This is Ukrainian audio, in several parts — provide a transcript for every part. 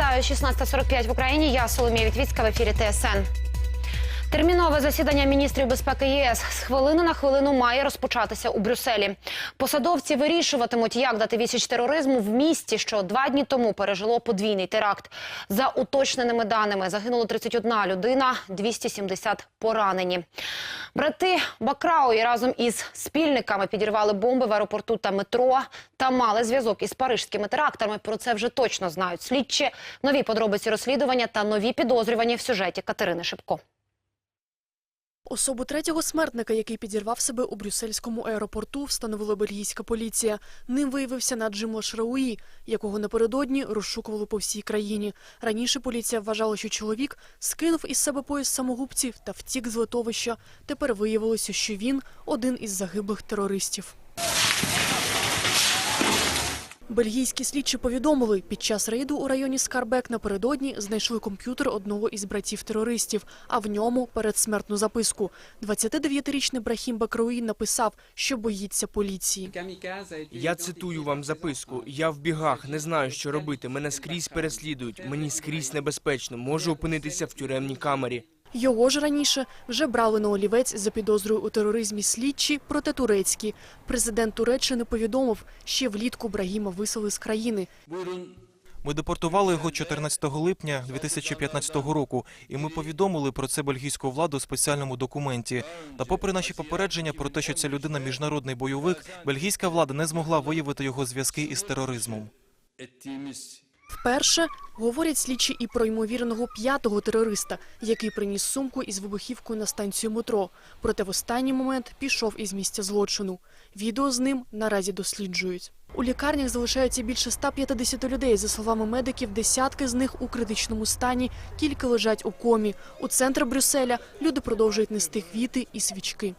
Вітаю 16.45 в Україні. Я Соломія Вітвіцька в ефірі ТСН. Термінове засідання міністрів безпеки ЄС з хвилини на хвилину має розпочатися у Брюсселі. Посадовці вирішуватимуть, як дати відсіч тероризму в місті, що два дні тому пережило подвійний теракт. За уточненими даними загинуло 31 людина, 270 поранені. Брати Бакрауї разом із спільниками підірвали бомби в аеропорту та метро та мали зв'язок із парижськими терактами. Про це вже точно знають слідчі. Нові подробиці розслідування та нові підозрювані в сюжеті Катерини Шипко. Особу третього смертника, який підірвав себе у брюссельському аеропорту, встановила бельгійська поліція. Ним виявився Наджим Лашрауї, якого напередодні розшукували по всій країні. Раніше поліція вважала, що чоловік скинув із себе пояс самогубців та втік з литовища. Тепер виявилося, що він один із загиблих терористів. Бельгійські слідчі повідомили, під час рейду у районі Скарбек напередодні знайшли комп'ютер одного із братів-терористів, а в ньому передсмертну записку. 29-річний Брахім Бакруї написав, що боїться поліції. Я цитую вам записку. Я в бігах, не знаю, що робити. Мене скрізь переслідують. Мені скрізь небезпечно. Можу опинитися в тюремній камері. Його ж раніше вже брали на олівець за підозрою у тероризмі слідчі проти турецькі. Президент Туреччини повідомив, ще влітку Брагіма висели з країни. Ми депортували його 14 липня 2015 року, і ми повідомили про це бельгійську владу у спеціальному документі. Та попри наші попередження про те, що ця людина міжнародний бойовик, бельгійська влада не змогла виявити його зв'язки із тероризмом. Вперше говорять слідчі і про ймовірного п'ятого терориста, який приніс сумку із вибухівкою на станцію метро. Проте в останній момент пішов із місця злочину. Відео з ним наразі досліджують. У лікарнях залишається більше 150 людей. За словами медиків, десятки з них у критичному стані, кілька лежать у комі. У центр Брюсселя люди продовжують нести квіти і свічки.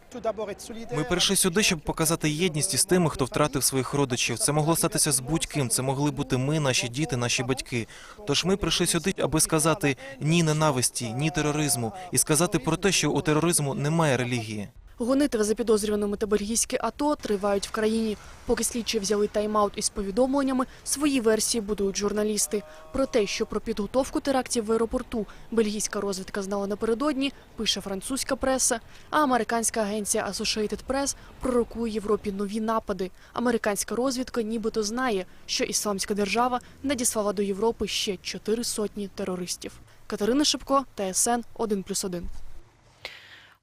Ми прийшли сюди, щоб показати єдність із тими, хто втратив своїх родичів. Це могло статися з будь-ким. Це могли бути ми, наші діти, наші батьки. Тож ми прийшли сюди, аби сказати ні ненависті, ні тероризму, і сказати про те, що у тероризму немає релігії. Гонитви за підозрюваними та бельгійське АТО тривають в країні. Поки слідчі взяли тайм-аут із повідомленнями, свої версії будують журналісти. Про те, що про підготовку терактів в аеропорту бельгійська розвідка знала напередодні, пише французька преса, а американська агенція Associated Press пророкує Європі нові напади. Американська розвідка нібито знає, що Ісламська держава надіслала до Європи ще чотири сотні терористів. Катерина Шипко, ТСН 1+,1.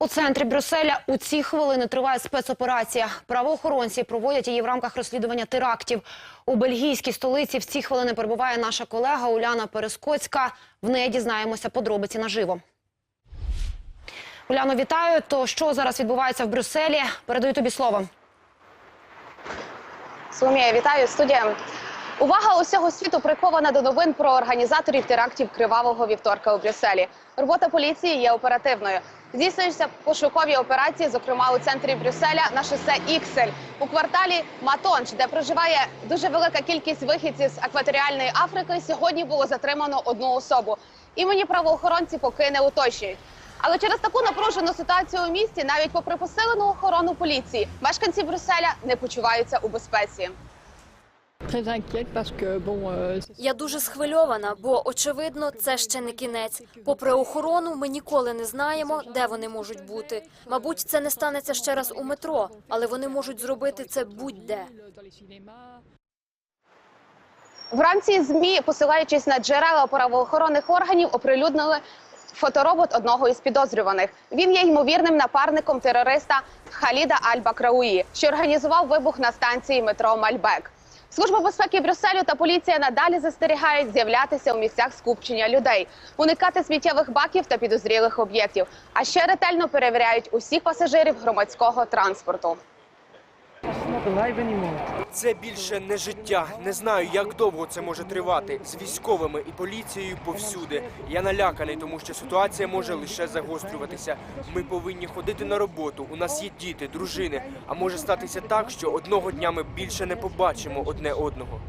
У центрі Брюсселя у ці хвилини триває спецоперація. Правоохоронці проводять її в рамках розслідування терактів. У бельгійській столиці в ці хвилини перебуває наша колега Уляна Перескоцька. В неї дізнаємося подробиці наживо. Уляно, вітаю. То що зараз відбувається в Брюсселі? Передаю тобі слово. Соломія, вітаю студія. Увага усього світу прикована до новин про організаторів терактів кривавого вівторка у Брюсселі. Робота поліції є оперативною. Здійснюються пошукові операції, зокрема у центрі Брюсселя на шосе Іксель у кварталі Матонж, де проживає дуже велика кількість вихідців з екваторіальної Африки. Сьогодні було затримано одну особу. Імені правоохоронці поки не уточнюють. Але через таку напружену ситуацію у місті, навіть попри посилену охорону поліції, мешканці Брюсселя не почуваються у безпеці. Я дуже схвильована, бо очевидно, це ще не кінець. Попри охорону, ми ніколи не знаємо, де вони можуть бути. Мабуть, це не станеться ще раз у метро, але вони можуть зробити це будь-де. Вранці змі, посилаючись на джерела правоохоронних органів, оприлюднили фоторобот одного із підозрюваних. Він є ймовірним напарником терориста Халіда Аль-Бакрауї, що організував вибух на станції метро Мальбек. Служба безпеки Брюсселю та поліція надалі застерігають з'являтися у місцях скупчення людей, уникати сміттєвих баків та підозрілих об'єктів, а ще ретельно перевіряють усіх пасажирів громадського транспорту. Це більше не життя. Не знаю, як довго це може тривати з військовими і поліцією повсюди. Я наляканий, тому що ситуація може лише загострюватися. Ми повинні ходити на роботу. У нас є діти, дружини. А може статися так, що одного дня ми більше не побачимо одне одного.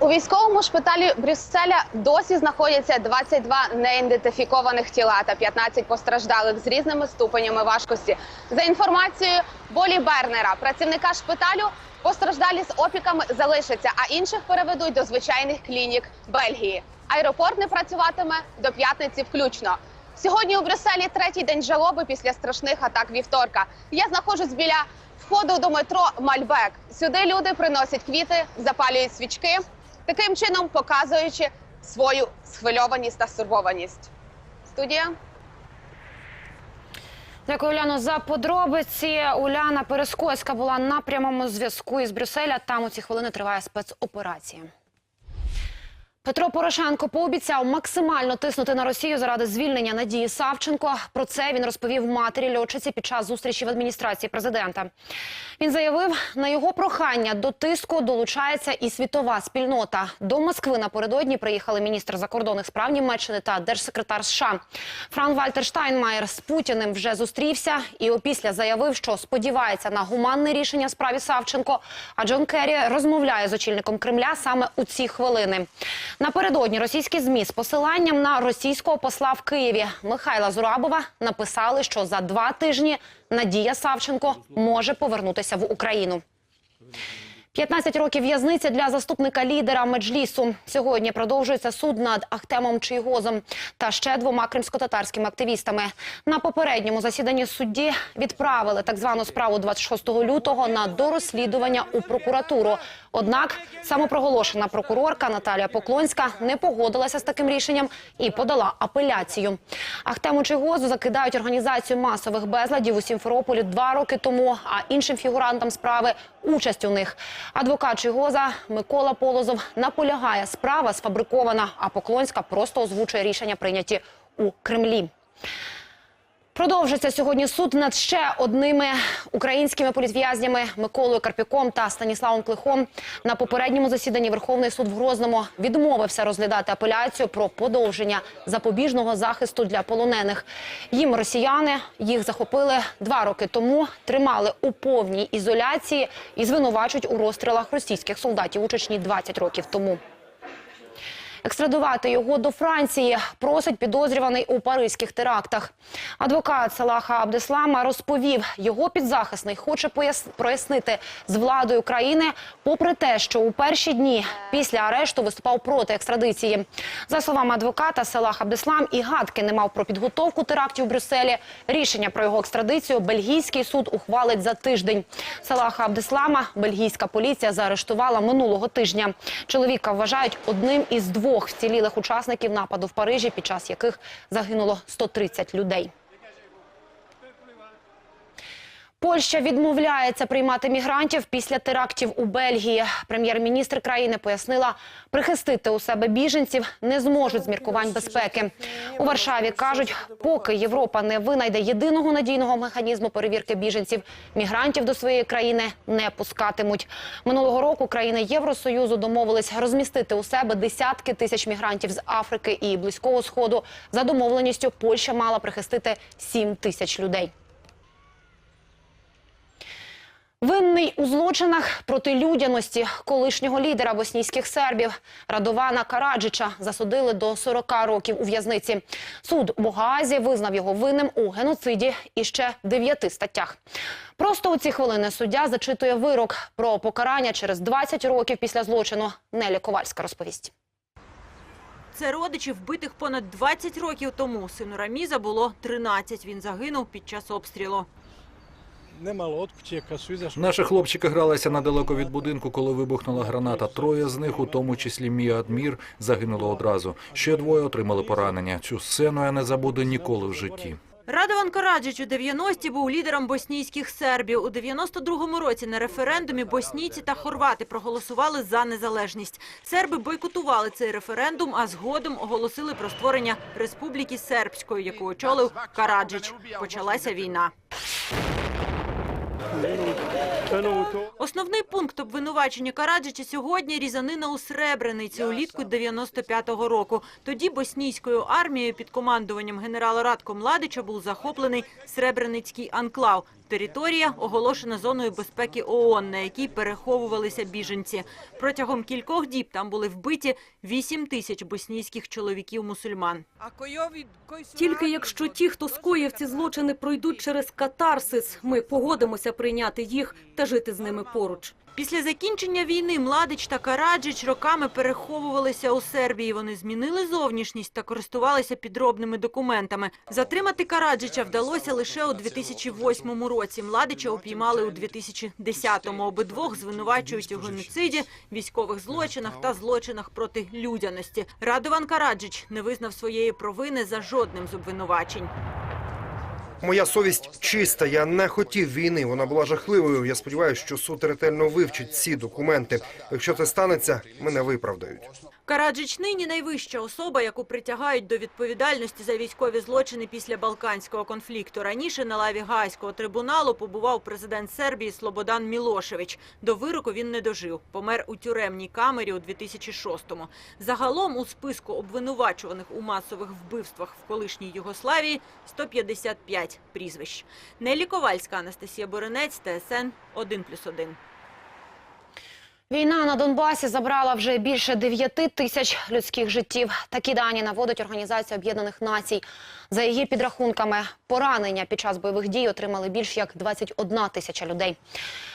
У військовому шпиталі Брюсселя досі знаходяться 22 неідентифікованих тіла та 15 постраждалих з різними ступенями важкості. За інформацією Болі Бернера, працівника шпиталю, Постраждалі з опіками залишаться, а інших переведуть до звичайних клінік Бельгії. Аеропорт не працюватиме до п'ятниці включно. Сьогодні у Брюсселі третій день жалоби після страшних атак вівторка. Я знаходжусь біля входу до метро Мальбек. Сюди люди приносять квіти, запалюють свічки, таким чином показуючи свою схвильованість та стурбованість. Студія. Дякую, Уляно, за подробиці. Уляна Перескоська була на прямому зв'язку із Брюсселя. Там у ці хвилини триває спецоперація. Петро Порошенко пообіцяв максимально тиснути на Росію заради звільнення Надії Савченко. Про це він розповів матері льотчиці під час зустрічі в адміністрації президента. Він заявив, на його прохання до тиску долучається і світова спільнота. До Москви напередодні приїхали міністр закордонних справ Німеччини та держсекретар США. Фран Вальтер Штайнмаєр з Путіним вже зустрівся і опісля заявив, що сподівається на гуманне рішення справі Савченко. А Джон Керрі розмовляє з очільником Кремля саме у ці хвилини. Напередодні російські змі з посиланням на російського посла в Києві Михайла Зурабова написали, що за два тижні Надія Савченко може повернутися в Україну. 15 років в'язниці для заступника лідера Меджлісу. Сьогодні продовжується суд над Ахтемом Чийгозом та ще двома кримсько-татарськими активістами. На попередньому засіданні судді відправили так звану справу 26 лютого на дорозслідування у прокуратуру. Однак самопроголошена прокурорка Наталія Поклонська не погодилася з таким рішенням і подала апеляцію. Ахтему Чийгозу закидають організацію масових безладів у Сімферополі два роки тому, а іншим фігурантам справи участь у них. Адвокат Чигоза Микола Полозов наполягає, справа сфабрикована, а Поклонська просто озвучує рішення прийняті у Кремлі. Продовжиться сьогодні суд над ще одними українськими політв'язнями Миколою Карпюком та Станіславом Клихом. На попередньому засіданні Верховний суд в Грозному відмовився розглядати апеляцію про подовження запобіжного захисту для полонених. Їм росіяни їх захопили два роки тому, тримали у повній ізоляції і звинувачують у розстрілах російських солдатів у Чечні 20 років тому. Екстрадувати його до Франції просить підозрюваний у паризьких терактах. Адвокат Салаха Абдеслама розповів, його підзахисний хоче прояснити з владою країни, попри те, що у перші дні після арешту виступав проти екстрадиції. За словами адвоката, Салах Абдеслам і гадки не мав про підготовку терактів у Брюсселі. Рішення про його екстрадицію бельгійський суд ухвалить за тиждень. Салаха Абдеслама бельгійська поліція заарештувала минулого тижня. Чоловіка вважають одним із двох вцілілих учасників нападу в Парижі, під час яких загинуло 130 людей. Польща відмовляється приймати мігрантів після терактів у Бельгії. Прем'єр-міністр країни пояснила, прихистити у себе біженців не зможуть з міркувань безпеки. У Варшаві кажуть, поки Європа не винайде єдиного надійного механізму перевірки біженців, мігрантів до своєї країни не пускатимуть. Минулого року країни Євросоюзу домовились розмістити у себе десятки тисяч мігрантів з Африки і Близького Сходу. За домовленістю Польща мала прихистити 7 тисяч людей. Винний у злочинах проти людяності колишнього лідера боснійських сербів Радована Караджича засудили до 40 років у в'язниці. Суд у Гаазі визнав його винним у геноциді і ще дев'яти статтях. Просто у ці хвилини суддя зачитує вирок про покарання через 20 років після злочину. Нелі Ковальська розповість. Це родичі вбитих понад 20 років тому. Сину Раміза було 13. Він загинув під час обстрілу. Наші хлопчики гралися недалеко від будинку, коли вибухнула граната. Троє з них, у тому числі мій Адмір, загинули одразу. Ще двоє отримали поранення. Цю сцену я не забуду ніколи в житті. Радован Караджич у 90-ті був лідером боснійських сербів. У 92-му році на референдумі боснійці та хорвати проголосували за незалежність. Серби бойкотували цей референдум, а згодом оголосили про створення Республіки Сербської, яку очолив Караджич. Почалася війна. Основний пункт обвинувачення Караджича сьогодні – різанина у Сребрениці улітку 95-го року. Тоді боснійською армією під командуванням генерала Радко Младича був захоплений Сребреницький анклав. Територія оголошена зоною безпеки ООН, на якій переховувалися біженці. Протягом кількох діб там були вбиті 8 тисяч боснійських чоловіків-мусульман. Тільки якщо ті, хто скоїв ці злочини, пройдуть через катарсис, ми погодимося прийняти їх та жити з ними поруч. Після закінчення війни Младич та Караджич роками переховувалися у Сербії. Вони змінили зовнішність та користувалися підробними документами. Затримати Караджича вдалося лише у 2008 році. Младича упіймали у 2010-му. Обидвох звинувачують у геноциді, військових злочинах та злочинах проти людяності. Радован Караджич не визнав своєї провини за жодним з обвинувачень. Моя совість чиста. Я не хотів війни. Вона була жахливою. Я сподіваюся, що суд ретельно вивчить ці документи. Якщо це станеться, мене виправдають. Караджич нині найвища особа, яку притягають до відповідальності за військові злочини після Балканського конфлікту. Раніше на лаві Гаазького трибуналу побував президент Сербії Слободан Мілошевич. До вироку він не дожив. Помер у тюремній камері у 2006-му. Загалом у списку обвинувачуваних у масових вбивствах в колишній Югославії 155 прізвищ. Нелі Ковальська, Анастасія Боренець, ТСН 1+,1. Війна на Донбасі забрала вже більше 9 тисяч людських життів. Такі дані наводить Організація Об'єднаних Націй. За її підрахунками, поранення під час бойових дій отримали більш як 21 тисяча людей.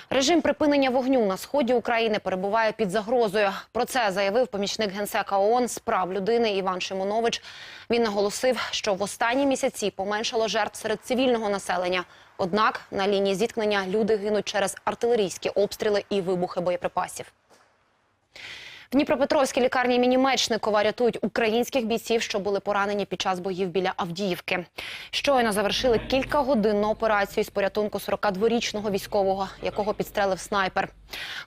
Режим припинення вогню на сході України перебуває під загрозою. Про це заявив помічник генсека ООН з прав людини Іван Шимонович. Він наголосив, що в останні місяці поменшало жертв серед цивільного населення. Однак на лінії зіткнення люди гинуть через артилерійські обстріли і вибухи боєприпасів. В Дніпропетровській лікарні імені Мечникова рятують українських бійців, що були поранені під час боїв біля Авдіївки. Щойно завершили кількагодинну операцію з порятунку 42-річного військового, якого підстрелив снайпер.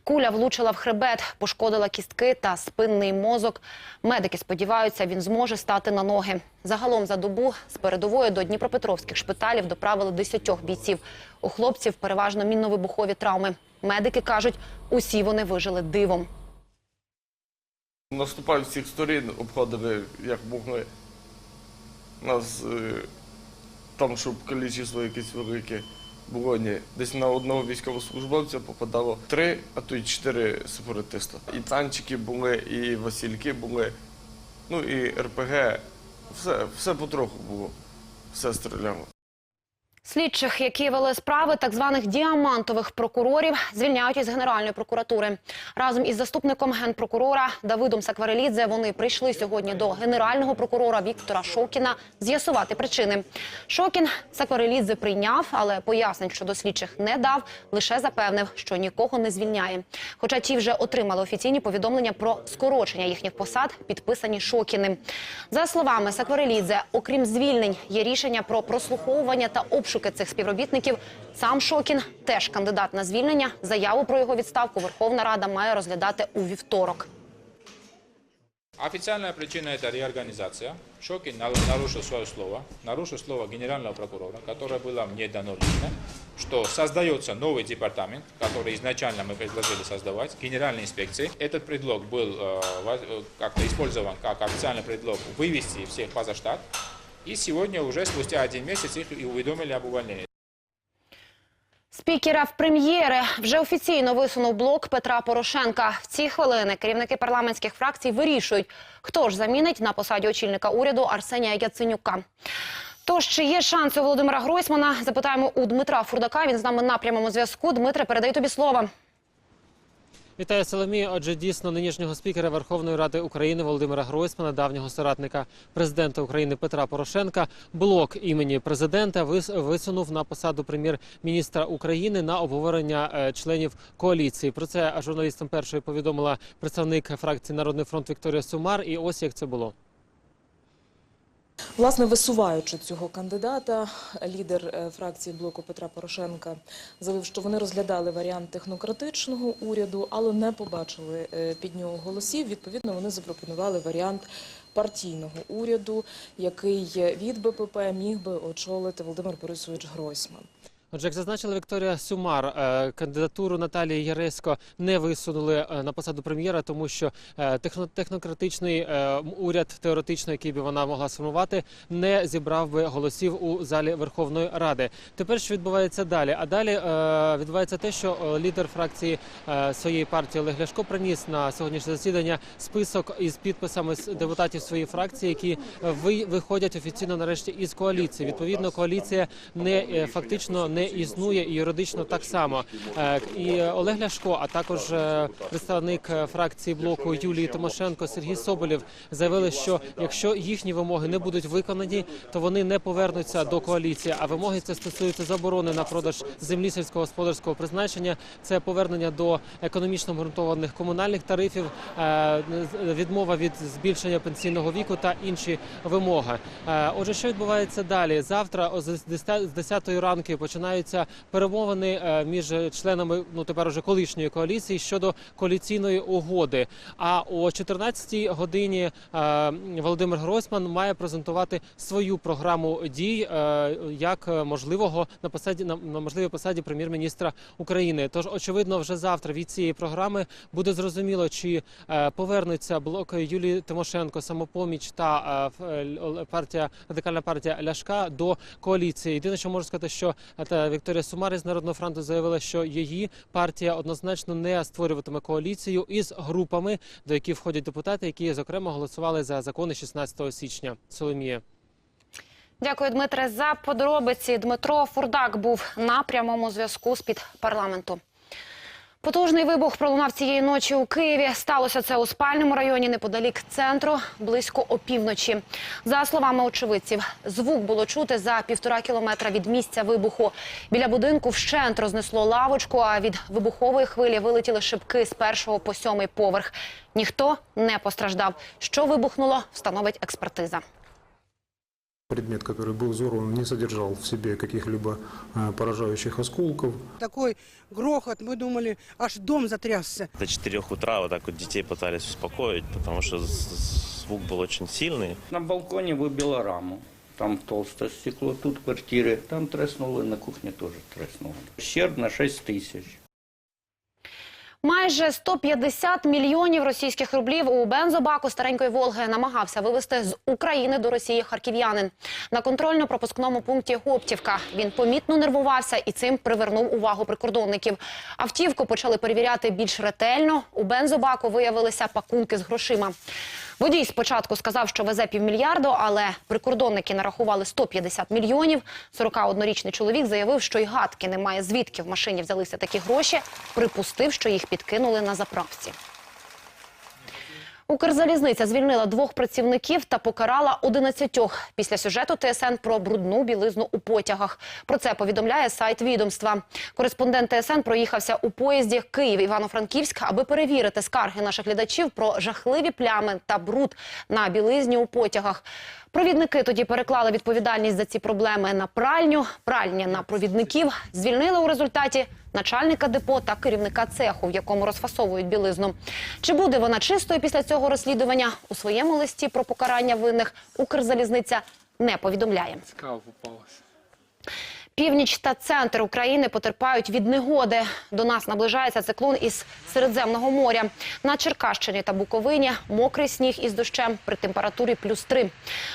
Куля влучила в хребет, пошкодила кістки та спинний мозок. Медики сподіваються, він зможе стати на ноги. Загалом за добу з передової до дніпропетровських шпиталів доправили 10 бійців. У хлопців переважно мінно-вибухові травми. Медики кажуть, усі вони вижили дивом. Наступали всіх сторін, обходили як могли. Нас е, там, щоб кількість якесь велике було ні. Десь на одного військовослужбовця попадало три, а то й чотири сепаратиста. І танчики були, і Васильки були, ну і РПГ. Все, все потроху було, все стріляло. Слідчих, які вели справи так званих діамантових прокурорів, звільняють із Генеральної прокуратури. Разом із заступником генпрокурора Давидом Сакварелідзе вони прийшли сьогодні до генерального прокурора Віктора Шокіна з'ясувати причини. Шокін Сакварелідзе прийняв, але пояснень щодо слідчих не дав, лише запевнив, що нікого не звільняє. Хоча ті вже отримали офіційні повідомлення про скорочення їхніх посад, підписані Шокіним. За словами Сакварелідзе, окрім звільнень, є рішення про прослуховування та обшуки цих співробітників. Сам Шокін теж кандидат на звільнення. Заяву про його відставку Верховна Рада має розглядати у вівторок. Официальная причина – это реорганизация. Шокин на- нарушил свое слово, нарушил слово генерального прокурора, которое было мне дано лично, что создается новый департамент, который изначально мы предложили создавать, генеральной инспекции. Этот предлог был э, воз- э, как-то использован как официальный предлог вывести всех поза штат. И сегодня уже спустя один месяц их и уведомили об увольнении. Спікера в прем'єри вже офіційно висунув блок Петра Порошенка. В ці хвилини керівники парламентських фракцій вирішують, хто ж замінить на посаді очільника уряду Арсенія Яценюка. Тож, чи є шанси у Володимира Гройсмана? Запитаємо у Дмитра Фурдака. Він з нами на прямому зв'язку. Дмитре, передаю тобі слово. Вітаю Соломія. Отже, дійсно нинішнього спікера Верховної Ради України Володимира Гройсмана, давнього соратника президента України Петра Порошенка, блок імені президента вис- висунув на посаду прем'єр-міністра України на обговорення е, членів коаліції. Про це журналістам першої повідомила представник фракції Народний фронт Вікторія Сумар. І ось як це було. Власне, висуваючи цього кандидата, лідер е, фракції блоку Петра Порошенка заявив, що вони розглядали варіант технократичного уряду, але не побачили е, під нього голосів. Відповідно, вони запропонували варіант партійного уряду, який від БПП міг би очолити Володимир Борисович Гройсман. Отже, як зазначила Вікторія Сумар, е, кандидатуру Наталії Яресько не висунули е, на посаду прем'єра, тому що е, техно- технократичний уряд, теоретично, який би вона могла сформувати, не зібрав би голосів у залі Верховної Ради. Тепер що відбувається далі? А далі відбувається те, що лідер фракції своєї партії Олег Ляшко приніс на сьогоднішнє засідання список із підписами депутатів своєї фракції, які ви- виходять офіційно нарешті із коаліції. Відповідно, коаліція не фактично не не існує юридично так само. Е, І Олег Ляшко, а також е, представник е, фракції блоку Юлії Тимошенко, Сергій Соболєв заявили, що якщо їхні вимоги не будуть виконані, то вони не повернуться до коаліції. А вимоги це стосуються заборони на продаж землі сільськогосподарського призначення, це повернення до економічно обґрунтованих комунальних тарифів, відмова від збільшення пенсійного віку та інші вимоги. Отже, що відбувається далі? Завтра з 10 з 10 ранку починаються перемовини е, між членами ну тепер уже колишньої коаліції щодо коаліційної угоди. А о 14 годині е, Володимир Гройсман має презентувати свою програму дій е, як можливого на посаді на, можливій посаді прем'єр-міністра України. Тож очевидно, вже завтра від цієї програми буде зрозуміло, чи повернуться блок Юлії Тимошенко, самопоміч та партія радикальна партія Ляшка до коаліції. Єдине, що можу сказати, що Вікторія Сумар із Народного фронту заявила, що її партія однозначно не створюватиме коаліцію із групами, до яких входять депутати, які зокрема голосували за закони 16 січня. Соломія. Дякую, Дмитре, за подробиці. Дмитро Фурдак був на прямому зв'язку з під парламенту. Потужний вибух пролунав цієї ночі у Києві. Сталося це у спальному районі неподалік центру, близько опівночі. За словами очевидців, звук було чути за півтора кілометра від місця вибуху. Біля будинку вщент рознесло лавочку, а від вибухової хвилі вилетіли шибки з першого по сьомий поверх. Ніхто не постраждав. Що вибухнуло, встановить експертиза. Предмет, который был взорван, не содержал в себе каких-либо э, поражающих осколков. Такой грохот, мы думали, аж дом затрясся. До 4 утра вот так вот детей пытались успокоить, потому что звук был очень сильный. На балконе выбило раму. Там толстое стекло, тут квартиры. Там треснуло, на кухне тоже треснуло. Ущерб на 6 тысяч. Майже 150 мільйонів російських рублів у бензобаку старенької Волги намагався вивезти з України до Росії харків'янин. На контрольно-пропускному пункті Гоптівка він помітно нервувався і цим привернув увагу прикордонників. Автівку почали перевіряти більш ретельно. У бензобаку виявилися пакунки з грошима. Водій спочатку сказав, що везе півмільярду, але прикордонники нарахували 150 мільйонів. 41-річний чоловік заявив, що й гадки немає, звідки в машині взялися такі гроші. Припустив, що їх підкинули на заправці. Укрзалізниця звільнила двох працівників та покарала 11 після сюжету ТСН про брудну білизну у потягах. Про це повідомляє сайт відомства. Кореспондент ТСН проїхався у поїзді Київ-Івано-Франківськ, аби перевірити скарги наших глядачів про жахливі плями та бруд на білизні у потягах. Провідники тоді переклали відповідальність за ці проблеми на пральню, пральня на провідників. Звільнили у результаті начальника депо та керівника цеху, в якому розфасовують білизну. Чи буде вона чистою після цього розслідування? У своєму листі про покарання винних Укрзалізниця не повідомляє. Цікаво попалося. Північ та центр України потерпають від негоди. До нас наближається циклон із Середземного моря. На Черкащині та Буковині мокрий сніг із дощем при температурі плюс 3.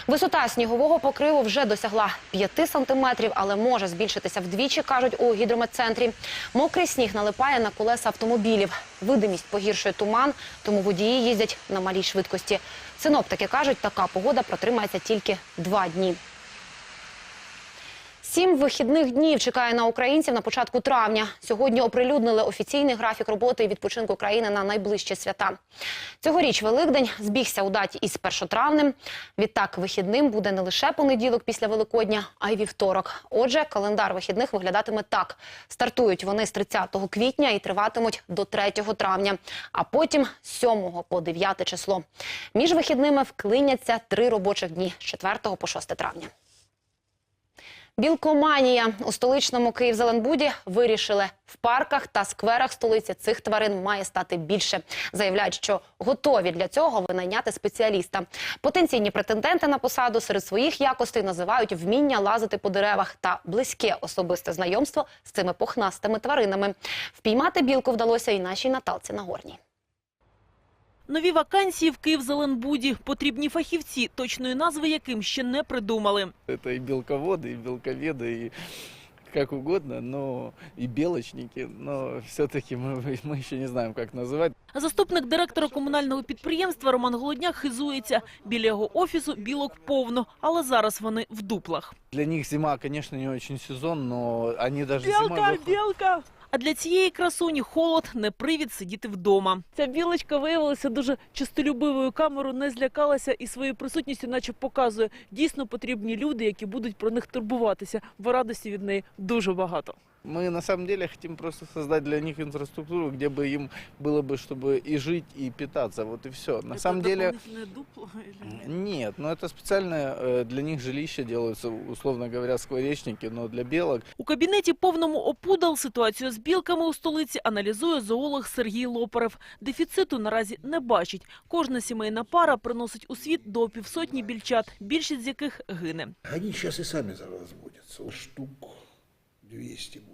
Висота снігового покриву вже досягла 5 сантиметрів, але може збільшитися вдвічі, кажуть у гідрометцентрі. Мокрий сніг налипає на колеса автомобілів. Видимість погіршує туман, тому водії їздять на малій швидкості. Синоптики кажуть, така погода протримається тільки два дні. Сім вихідних днів чекає на українців на початку травня. Сьогодні оприлюднили офіційний графік роботи і відпочинку країни на найближчі свята. Цьогоріч Великдень збігся у даті із першотравнем. Відтак вихідним буде не лише понеділок після Великодня, а й вівторок. Отже, календар вихідних виглядатиме так: стартують вони з 30 квітня і триватимуть до 3 травня, а потім з 7 по 9 число. Між вихідними вклиняться три робочих дні з 4 по 6 травня. Білкоманія у столичному Київзеленбуді вирішили в парках та скверах столиці цих тварин має стати більше. Заявляють, що готові для цього винайняти спеціаліста. Потенційні претенденти на посаду серед своїх якостей називають вміння лазити по деревах та близьке особисте знайомство з цими пухнастими тваринами. Впіймати білку вдалося і нашій Наталці Нагорній. Нові вакансії в Київзеленбуді. Потрібні фахівці, точної назви яким ще не придумали. Это и белководы, и белковеды, и как угодно, но и белочники, но все-таки мы, мы еще не знаем, как называть. Заступник директора комунального підприємства Роман Голодняк хизується. Біля його офісу білок повно, але зараз вони в дуплах. Для них зима, конечно, не очень сезон, но они даже зимой Білка, выходят. білка! А для цієї красуні холод не привід сидіти вдома. Ця білочка виявилася дуже чистолюбивою. Камеру не злякалася і своєю присутністю, наче показує, дійсно потрібні люди, які будуть про них турбуватися. Бо радості від неї дуже багато. Мы на самом деле хотим просто создать для них инфраструктуру, где бы им было бы, чтобы и жить, и питаться. Вот и все. На самом деле... дупло Нет, но это специально э, для них жилища делаются, условно говоря, скворечники, но для белок. У кабінеті повному опудал ситуацію з білками у столиці аналізує зоолог Сергій Лопарев. Дефіциту наразі не бачить. Кожна сімейна пара приносить у світ до півсотні більчат, більшість з яких гине. Они сейчас и сами разводятся. Штук 200 будет.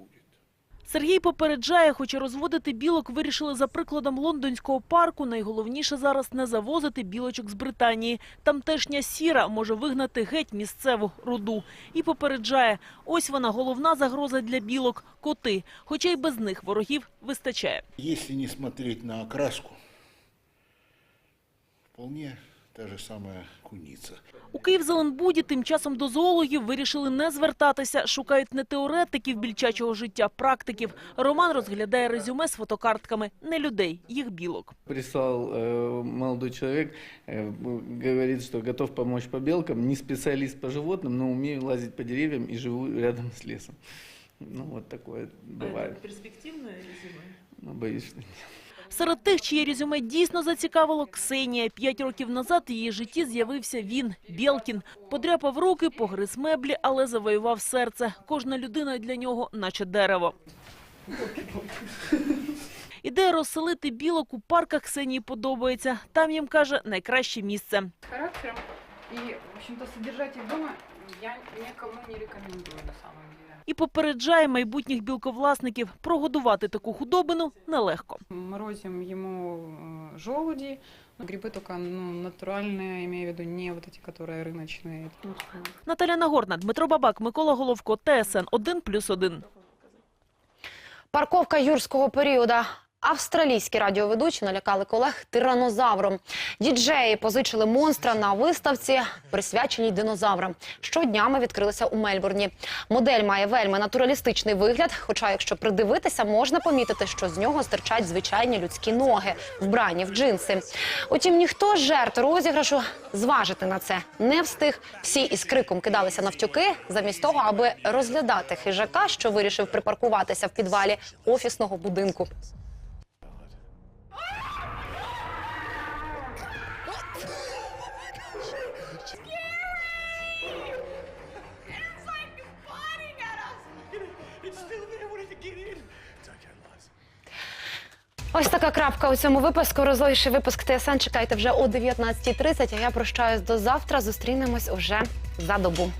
Сергій попереджає, хоча розводити білок вирішили за прикладом лондонського парку. Найголовніше зараз не завозити білочок з Британії. Тамтешня сіра може вигнати геть місцеву руду. І попереджає, ось вона головна загроза для білок – коти. Хоча й без них ворогів вистачає. Если не смотреть на окраску, вполне та же самая куница. У Київзеленбуді тим часом до зоологів вирішили не звертатися. Шукають не теоретиків більчачого життя, практиків. Роман розглядає резюме з фотокартками. Не людей, їх білок. Прислал э, молодой человек, э, говорит, что готов помочь по белкам, не специалист по животным, но умею лазить по деревьям и живу рядом с лесом. Ну, вот такое бывает. Перспективне резюме? Ну, боюсь, что нет. Серед тих, чиє резюме дійсно зацікавило Ксенія. П'ять років назад її житті з'явився він, Білкін. Подряпав руки, погриз меблі, але завоював серце. Кожна людина для нього наче дерево. Ідея розселити білок у парках Ксенії подобається. Там їм, каже, найкраще місце. характером. И, в общем-то, содержать их дома я никому не рекомендую на самом деле І попереджає майбутніх білковласників. Прогодувати таку худобину нелегко. Морозим ему э, желуди. Грибы только ну, натуральные, имею в виду не вот эти, которые рыночные. Наталя Нагорна, Дмитро Бабак, Микола Головко, ТСН 1+,1. Парковка юрського періоду. Австралійські радіоведучі налякали колег тиранозавром. Діджеї позичили монстра на виставці, присвяченій динозаврам. Щоднями відкрилися у Мельбурні. Модель має вельми натуралістичний вигляд. Хоча, якщо придивитися, можна помітити, що з нього стирчать звичайні людські ноги, вбрані в джинси. Утім, ніхто жертв розіграшу зважити на це не встиг. Всі із криком кидалися навтюки, замість того, аби розглядати хижака, що вирішив припаркуватися в підвалі офісного будинку. Ось така крапка у цьому випуску. Розлогіший випуск ТСН чекайте вже о 19.30, А я прощаюсь до завтра. Зустрінемось уже за добу.